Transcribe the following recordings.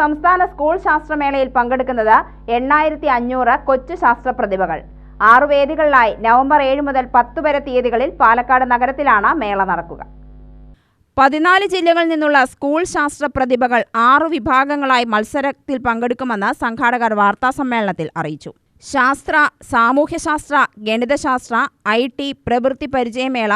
സംസ്ഥാന സ്കൂൾ ശാസ്ത്രമേളയിൽ പങ്കെടുക്കുന്നത് എണ്ണായിരത്തി അഞ്ഞൂറ് കൊച്ചു ശാസ്ത്ര പ്രതിഭകൾ. ആറു വേദികളിലായി നവംബർ ഏഴ് മുതൽ പത്ത് വരെ തീയതികളിൽ പാലക്കാട് നഗരത്തിലാണ് മേള നടക്കുക. പതിനാല് ജില്ലകളിൽ നിന്നുള്ള സ്കൂൾ ശാസ്ത്ര പ്രതിഭകൾ ആറു വിഭാഗങ്ങളായി മത്സരത്തിൽ പങ്കെടുക്കുമെന്ന് സംഘാടകർ വാർത്താസമ്മേളനത്തിൽ അറിയിച്ചു. ശാസ്ത്ര സാമൂഹ്യശാസ്ത്ര ഗണിതശാസ്ത്ര ഐ ടി പ്രവൃത്തി പരിചയമേള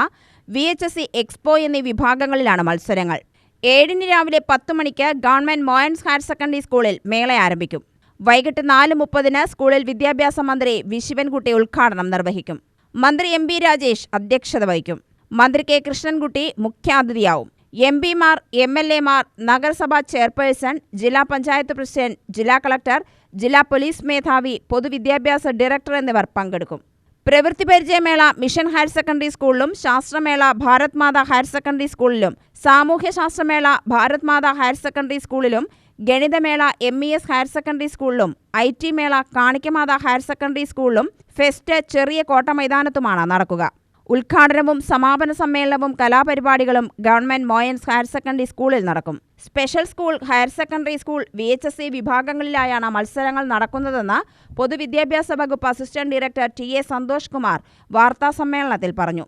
V H S C expo എന്നീ വിഭാഗങ്ങളിലാണ് മത്സരങ്ങൾ. ഏഴിന് രാവിലെ പത്ത് മണിക്ക് ഗവൺമെന്റ് മോയൻസ് ഹയർ സെക്കൻഡറി സ്കൂളിൽ മേള ആരംഭിക്കും. വൈകിട്ട് നാല് മുപ്പതിന് സ്കൂളിൽ വിദ്യാഭ്യാസ മന്ത്രി വി. ശിവൻകുട്ടി ഉദ്ഘാടനം നിർവഹിക്കും. മന്ത്രി എം. രാജേഷ് അധ്യക്ഷത വഹിക്കും. മന്ത്രി കെ. കൃഷ്ണൻകുട്ടി മുഖ്യാതിഥിയാവും. എം. പിമാർ എം. എൽ. എമാർ നഗരസഭാ ചെയർപേഴ്സൺ ജില്ലാ പഞ്ചായത്ത് പ്രസിഡന്റ് ജില്ലാ കളക്ടർ ജില്ലാ പോലീസ് മേധാവി പൊതുവിദ്യാഭ്യാസ ഡയറക്ടർ എന്നിവർ പങ്കെടുക്കും. പ്രവൃത്തി പരിചയമേള മിഷൻ ഹയർ സെക്കൻഡറി സ്കൂളിലും ശാസ്ത്രമേള ഭാരത് മാതാ ഹയർ സെക്കൻഡറി സ്കൂളിലും സാമൂഹ്യ ശാസ്ത്രമേള ഭാരത് മാതാ ഹയർ സെക്കൻഡറി സ്കൂളിലും ഗണിതമേള M E S higher secondary സ്കൂളിലും ഐ ടി മേള കാണിക്കമാതാ ഹയർ സെക്കൻഡറി സ്കൂളിലും ഫെസ്റ്റ് ചെറിയ കോട്ട മൈതാനത്തുമാണ് നടക്കുക. ഉദ്ഘാടനവും സമാപന സമ്മേളനവും കലാപരിപാടികളും ഗവൺമെന്റ് മോയൻസ് ഹയർ സെക്കൻഡറി സ്കൂളിൽ നടക്കും. Special school higher secondary school V H S C വിഭാഗങ്ങളിലായാണ് മത്സരങ്ങൾ നടക്കുന്നതെന്ന് പൊതുവിദ്യാഭ്യാസ വകുപ്പ് assistant director T A Santhosh Kumar വാർത്താ സമ്മേളനത്തിൽ പറഞ്ഞു.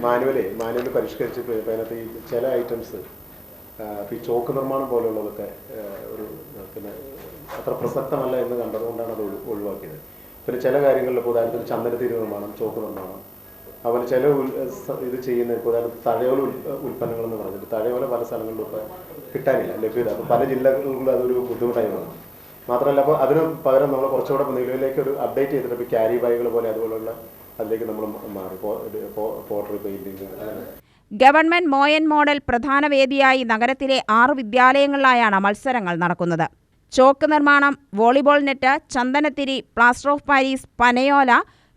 മാനുവൽ ചില ഐറ്റംസ് ചോക്ക് നിർമ്മാണം പോലുള്ളതൊക്കെ ഒരു പിന്നെ അത്ര പ്രസക്തമല്ല എന്ന് കണ്ടതുകൊണ്ടാണ് അത് ഒഴി- ഒഴിവാക്കിയത്. പിന്നെ ചില കാര്യങ്ങളിൽ ഉദാഹരണത്തിന് ചന്ദനത്തിരി നിർമ്മാണം ചോക്ക് നിർമ്മാണം അതുപോലെ ചില ഇത് ചെയ്യുന്ന ഇപ്പോൾ തഴയോല ഉൽപ്പന്നങ്ങൾ എന്ന് പറഞ്ഞിട്ട് തഴയോല പല സ്ഥലങ്ങളിലും ഇപ്പോൾ കിട്ടാനില്ല ലഭ്യത. അപ്പോൾ പല ജില്ലകളിലും അതൊരു ബുദ്ധിമുട്ടായി വന്നു മാത്രമല്ല അപ്പോൾ അതിന് പകരം നമ്മൾ കുറച്ചുകൂടെ നിലവിലേക്ക് ഒരു അപ്ഡേറ്റ് ചെയ്തിട്ട് ഇപ്പോൾ ക്യാരി ബാഗുകൾ പോലെ അതുപോലുള്ള അതിലേക്ക് നമ്മൾ മാറി. Pottery painting government Moyan model പ്രധാന വേദിയായി നഗരത്തിലെ ആറ് വിദ്യാലയങ്ങളിലായാണ് മത്സരങ്ങൾ നടക്കുന്നത്. ചോക്ക് നിർമ്മാണം വോളിബോൾ നെറ്റ് ചന്ദനത്തിരി പ്ലാസ്റ്റർ ഓഫ് പാരീസ് പനയോല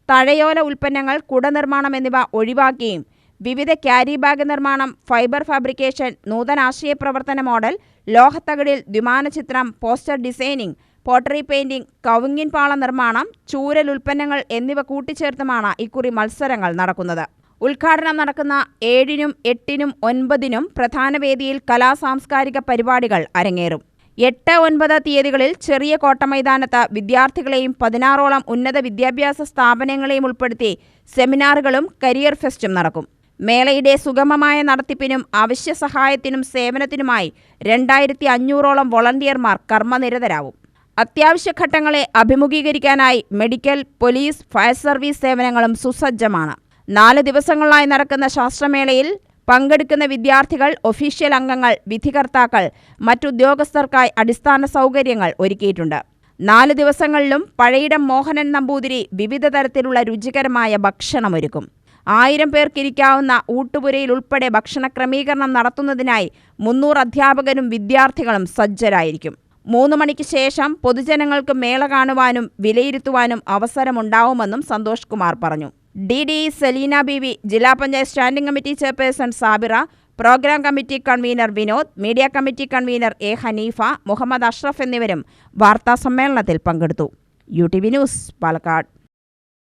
തഴയോല ഉൽപ്പന്നങ്ങൾ കുട നിർമ്മാണം എന്നിവ ഒഴിവാക്കുകയും വിവിധ ക്യാരി ബാഗ് നിർമ്മാണം ഫൈബർ ഫാബ്രിക്കേഷൻ നൂതനാശയ പ്രവർത്തന മോഡൽ ലോഹത്തകടിൽ ദ്വിമാന ചിത്രം പോസ്റ്റർ ഡിസൈനിംഗ് പോട്ടറി പെയിന്റിംഗ് കവുങ്ങിൻ പാള നിർമ്മാണം ചൂരൽ ഉൽപ്പന്നങ്ങൾ എന്നിവ കൂട്ടിച്ചേർത്തുമാണ് ഇക്കുറി മത്സരങ്ങൾ നടക്കുന്നത്. ഉദ്ഘാടനം നടക്കുന്ന ഏഴിനും എട്ടിനും ഒൻപതിനും പ്രധാന വേദിയിൽ കലാസാംസ്കാരിക പരിപാടികൾ അരങ്ങേറും. എട്ട് ഒൻപത് തീയതികളിൽ ചെറിയ കോട്ട മൈതാനത്ത് വിദ്യാർത്ഥികളെയും പതിനാറോളം ഉന്നത വിദ്യാഭ്യാസ സ്ഥാപനങ്ങളെയും ഉൾപ്പെടുത്തി സെമിനാറുകളും കരിയർ ഫെസ്റ്റും നടക്കും. മേളയുടെ സുഗമമായ നടത്തിപ്പിനും അവശ്യ സഹായത്തിനും സേവനത്തിനുമായി രണ്ടായിരത്തി അഞ്ഞൂറോളം വോളണ്ടിയർമാർ കർമ്മനിരതരാകും അത്യാവശ്യ ഘട്ടങ്ങളെ അഭിമുഖീകരിക്കാനായി മെഡിക്കൽ പോലീസ് ഫയർ സർവീസ് സേവനങ്ങളും സുസജ്ജമാണ്. നാല് ദിവസങ്ങളിലായി നടക്കുന്ന ശാസ്ത്രമേളയിൽ പങ്കെടുക്കുന്ന വിദ്യാർത്ഥികൾ ഒഫീഷ്യൽ അംഗങ്ങൾ വിധികർത്താക്കൾ മറ്റുദ്യോഗസ്ഥർക്കായി അടിസ്ഥാന സൗകര്യങ്ങൾ ഒരുക്കിയിട്ടുണ്ട്. നാല് ദിവസങ്ങളിലും പഴയിടം മോഹനൻ നമ്പൂതിരി വിവിധ തരത്തിലുള്ള രുചികരമായ ഭക്ഷണമൊരുക്കും ആയിരം പേർക്കിരിക്കാവുന്ന ഊട്ടുപുരയിൽ ഉൾപ്പെടെ ഭക്ഷണ ക്രമീകരണം നടത്തുന്നതിനായി മുന്നൂറ് അധ്യാപകരും വിദ്യാർത്ഥികളും സജ്ജരായിരിക്കും. മൂന്ന് മണിക്ക് ശേഷം പൊതുജനങ്ങൾക്ക് മേള കാണുവാനും വിലയിരുത്തുവാനും അവസരമുണ്ടാവുമെന്നും സന്തോഷ് കുമാർ പറഞ്ഞു. D D Seleena B V ജില്ലാ panchayat standing committee chairperson Sabira programme committee convener Vinod media committee convener A Haneefa Muhammad Ashraf എന്നിവരും വാർത്താ സമ്മേളനത്തിൽ പങ്കെടുത്തു. U T V news Palakkad.